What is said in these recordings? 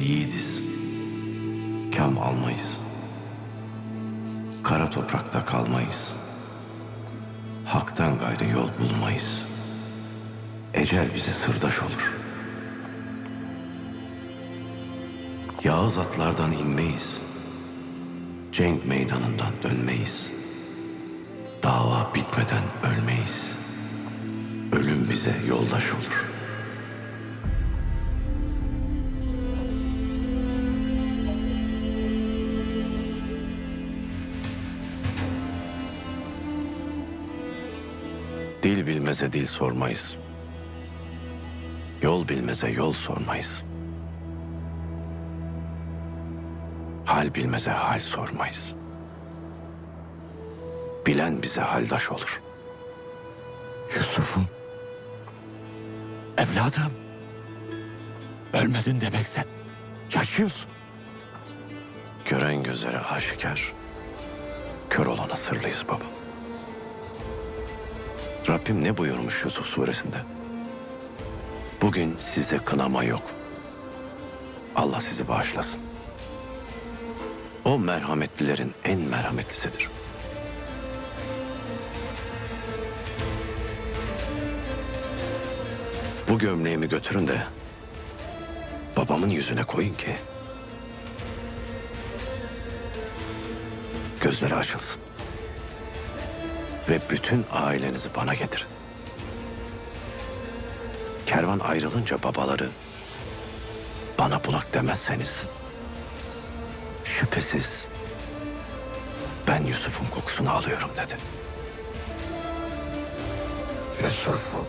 yiğidiz. Kam almayız. Kara toprakta kalmayız. Hak'tan gayrı yol bulmayız. Ecel bize sırdaş olur. Yağız atlardan inmeyiz. Cenk meydanından dönmeyiz. Dava bitmeden ölmeyiz. Ölüm bize yoldaş olur. Dil bilmeze dil sormayız. Yol bilmeze yol sormayız. Hal bilmeze hal sormayız. Bilen bize haldaş olur. Yusuf'um. Evladım. Ölmedin demek sen. Yaşıyorsun. Gören gözlere aşikar, kör olana sırlıyız baba. Rabbim ne buyurmuş Yusuf suresinde? Bugün size kınama yok. Allah sizi bağışlasın. O merhametlilerin en merhametlisidir. Bu gömleğimi götürün de babamın yüzüne koyun ki gözleri açılsın. Ve bütün ailenizi bana getirin. Kervan ayrılınca babaları bana bunak demezseniz şüphesiz ben Yusuf'un kokusunu alıyorum dedi. Yusuf'um.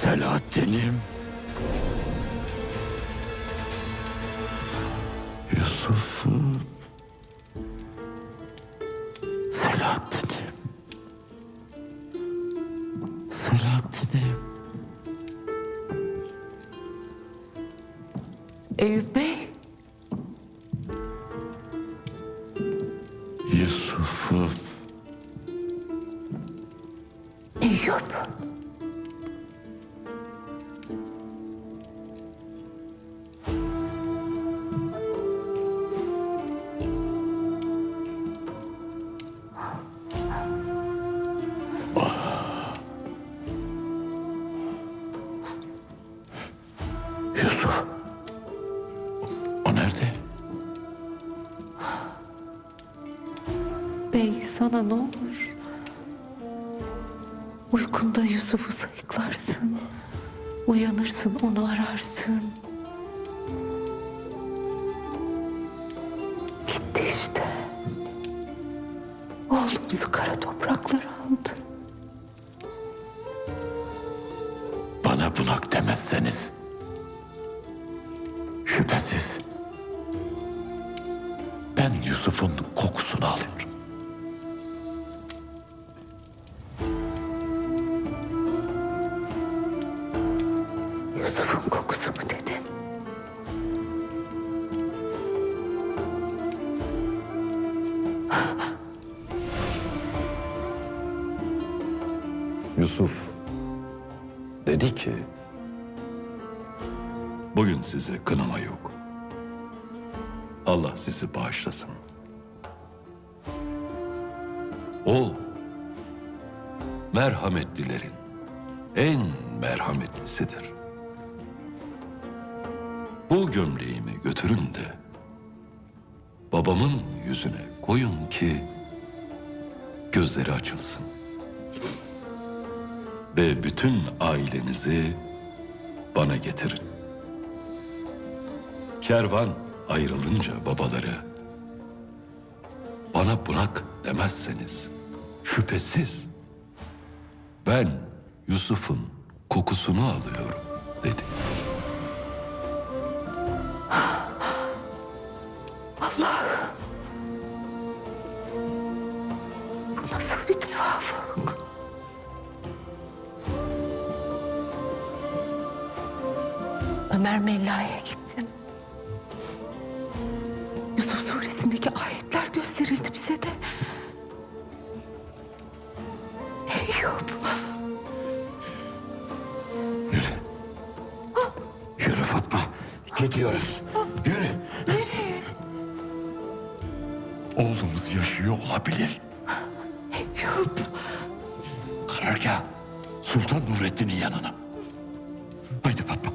Selahattin'im. Eyüp Bey, Yusuf'um. Eyüp. Sana ne olur. Uykunda Yusuf'u sayıklarsın. Uyanırsın onu ararsın. Gitti işte. Oğlumuzu kara topraklara aldı. Bana bunak demezseniz şüphesiz ben Yusuf'un kokusunu alıyorum. Yusuf'un kokusu mu dedin? Yusuf dedi ki Bugün size kınama yok. Allah sizi bağışlasın. O merhametlilerin en merhametlisidir. Bu gömleğimi götürün de babamın yüzüne koyun ki gözleri açılsın. Ve bütün ailenizi bana getirin. Kervan ayrılınca babaları bana bunak demezseniz şüphesiz ben Yusuf'un kokusunu alıyorum dedi. Nasıl bir tevafuk? Ömer Mella'ya gittim. Yusuf suresindeki ayetler gösterildi bize de. Eyüp. Yürü. Fatma. Gidiyoruz. Yürü. Oğlumuz yaşıyor olabilir. Eyüp. Karargah. Sultan Nurettin'in yanına. Haydi Fatma.